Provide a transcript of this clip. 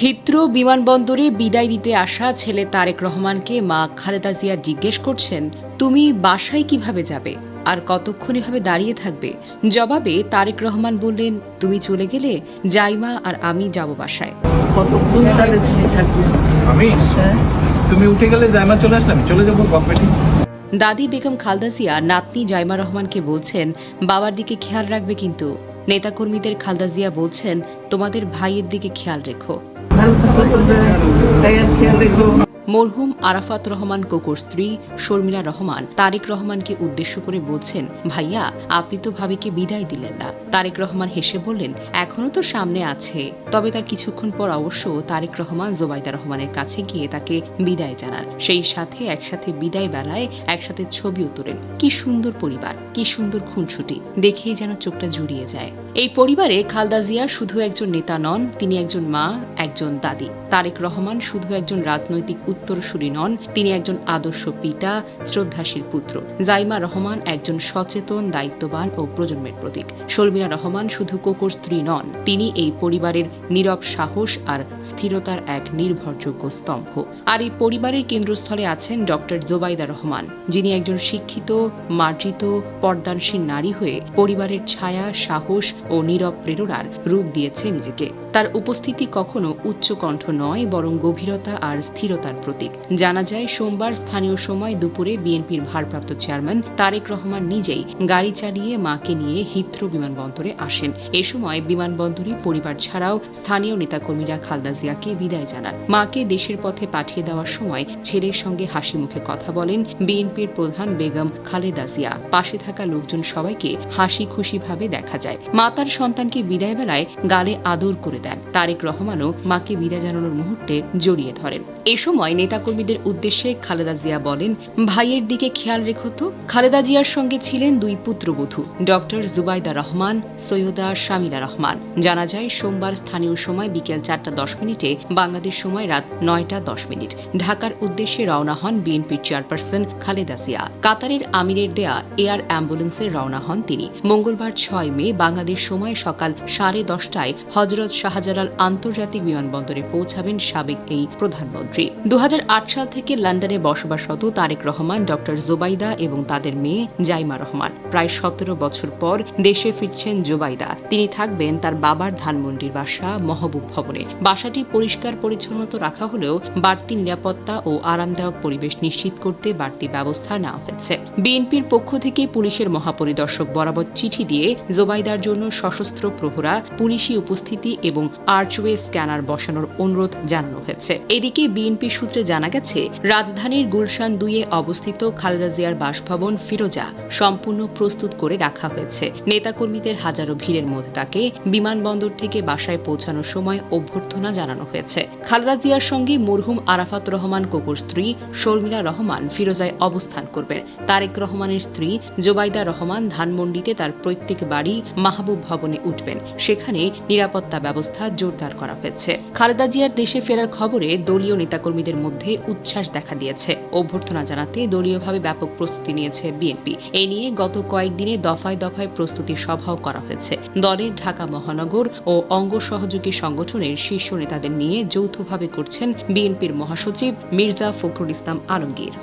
হিত্রো বিমানবন্দরে বিদায় দিতে আসা ছেলে তারেক রহমানকে মা খালেদা জিয়া জিজ্ঞেস করছেন তুমি বাসায় কীভাবে যাবে? আর কতক্ষণ এভাবে দাঁড়িয়ে থাকবে? জবাবে তারেক রহমান বললেন তুমি চলে গেলে জাইমা আর আমি যাব বাসায়। কতক্ষণ আমি? হ্যাঁ? তুমি উঠে গেলে জায়মা চলে আসলাম চলে যাব কম্পিটি দাদি বেগম খালদা জিয়া নাতনি জাইমা রহমানকে বলছেন বাবার দিকে খেয়াল রাখবে কিন্তু। নেতাকর্মীদের খালদা জিয়া বলছেন তোমাদের ভাইয়ের দিকে খেয়াল রেখো। ভালো থাকো তোমরা ভাইয়ার খেয়াল রেখো মরহুম আরাফাত রহমান কোকোর স্ত্রী শর্মিলা রহমান তারেক রহমানকে উদ্দেশ্য করে বলছেন, ভাইয়া, আপনি তো ভাবিকে বিদায় দিলেন না। তারেক রহমান হেসে বললেন, এখনও তো সামনে আছে। তবে তার কিছুক্ষণ পর অবশ্য তারেক রহমান জোবাইদা রহমানের কাছে গিয়ে তাকে বিদায় জানান। সেই সাথে একসাথে বিদায় বেলায় একসাথে ছবিও তোলেন। কি সুন্দর পরিবার, কি সুন্দর খুনসুটি, দেখেই যেন চোখটা জুড়িয়ে যায়। এই পরিবারে খালদা জিয়া শুধু একজন নেতা নন, তিনি একজন মা, একজন দাদি। তারেক রহমান শুধু একজন রাজনৈতিক উত্তরসূরি নন, তিনি একজন আদর্শ পিতা, শ্রদ্ধাশীল পুত্র। জাইমা রহমান একজন সচেতন, দায়িত্ববান ও প্রজন্মের প্রতীক। শর্মিলা রহমান শুধু কোকোর স্ত্রী নন, তিনি এই পরিবারের নীরব সাহস আর স্থিরতার এক নির্ভরযোগ্য স্তম্ভ। আর এই পরিবারের কেন্দ্রস্থলে আছেন ডক্টর জোবাইদা রহমান, যিনি একজন শিক্ষিত, মার্জিত, পর্দানশীল নারী হয়ে পরিবারের ছায়া, সাহস ও নীরব প্রেরণার রূপ দিয়েছে নিজেকে। তার উপস্থিতি কখনো উচ্চকণ্ঠ নয়, বরং গভীরতা আর স্থিরতার প্রতীক। জানা যায়, সোমবার স্থানীয় সময় দুপুরে বিএনপির ভারপ্রাপ্ত চেয়ারম্যান তারেক রহমান নিজেই গাড়ি চালিয়ে মাকে নিয়ে হিথ্রো বিমানবন্দরে আসেন। এ সময় বিমানবন্দরে পরিবার ছাড়াও স্থানীয় নেতাকর্মীরা খালদা জিয়াকে বিদায় জানান। মাকে দেশের পথে পাঠিয়ে দেওয়ার সময় ছেলের সঙ্গে হাসি মুখে কথা বলেন বিএনপির প্রধান বেগম খালেদা জিয়া। পাশে থাকা লোকজন সবাইকে হাসি খুশিভাবে দেখা যায়। মা তার সন্তানকে বিদায় বেলায় গালে আদর করে দেন। তারেক রহমানও মাকে বিদায় জানানোর মুহূর্তে জড়িয়ে ধরেন। এ সময় নেতাকর্মীদের উদ্দেশ্যে খালেদা জিয়া বলেন, ভাইয়ের দিকে খেয়াল রেখো তো। খালেদা জিয়ার সঙ্গে ছিলেন দুই পুত্রবধূ, ডক্টর জুবাইদা রহমান, সৈয়দা শামিলা রহমান। জানা যায়, সোমবার স্থানীয় সময় বিকেল চারটা দশ মিনিটে, বাংলাদেশ সময় রাত নয়টা দশ মিনিট। ঢাকার উদ্দেশ্যে রওনা হন বিএনপির চেয়ারপারসন খালেদা জিয়া। কাতারের আমিরের দেয়া এয়ার অ্যাম্বুলেন্সে রওনা হন তিনি। মঙ্গলবার ছয় মে, বাংলাদেশ সময় সকাল সাড়ে দশটায় হজরত শাহজালাল আন্তর্জাতিক বিমানবন্দরে পৌঁছাবেন সাবেক এই প্রধানমন্ত্রী। দু সাল থেকে লন্ডনে বসবাসরত তারেক রহমান, ডক্টর জোবাইদা এবং তাদের মেয়ে জাইমা রহমান। প্রায় সতেরো বছর পর দেশে ফিরছেন জোবাইদা। তিনি থাকবেন তার বাবার ধানমন্ডির বাসা মহবুব ভবনে। বাসাটি পরিষ্কার পরিচ্ছন্ন রাখা হলেও বাড়তি নিরাপত্তা ও আরামদায়ক পরিবেশ নিশ্চিত করতে বাড়তি ব্যবস্থা নেওয়া হয়েছে। বিএনপির পক্ষ থেকে পুলিশের মহাপরিদর্শক বরাবর চিঠি দিয়ে জোবাইদার জন্য সশস্ত্র প্রহরা, পুলিশি উপস্থিতি এবং আর্চওয়ে স্ক্যানার বসানোর অনুরোধ জানানো হয়েছে। এদিকে বিএনপি সূত্রে জানা গেছে, রাজধানীর গুলশান দুইয়ে অবস্থিত খালেদা জিয়ার বাসভবন ফিরোজা সম্পূর্ণ প্রস্তুত করে রাখা হয়েছে। নেতাকর্মীদের হাজারো ভিড়ের মধ্যে তাকে বিমানবন্দর থেকে বাসায় পৌঁছানোর সময় অভ্যর্থনা জানানো হয়েছে। খালেদা জিয়ার সঙ্গে মরহুম আরাফাত রহমান কোকুর স্ত্রী শর্মিলা রহমান ফিরোজায় অবস্থান করবেন। তারেক রহমানের স্ত্রী জোবাইদা রহমান ধানমন্ডিতে তার প্রত্যেক বাড়ি মাহবুব ভবনে উঠবেন। সেখানে নিরাপত্তা ব্যবস্থা জোরদার করা হয়েছে। খালেদা জিয়ার দেশে ফেরার খবরে দলীয় নেতাকর্মীদের মধ্যে উচ্ছ্বাস দেখা দিয়েছে। অভ্যর্থনা জানাতে দলীয়ভাবে ব্যাপক প্রস্তুতি নিয়েছে বিএনপি। এ নিয়ে গত কয়েকদিনে দফায় দফায় প্রস্তুতি সভাও করা হয়েছে। দলের ঢাকা মহানগর ও অঙ্গ সহযোগী সংগঠনের শীর্ষ নেতাদের নিয়ে যৌথভাবে করছেন বিএনপির মহাসচিব মির্জা ফখরুল ইসলাম আলমগীর।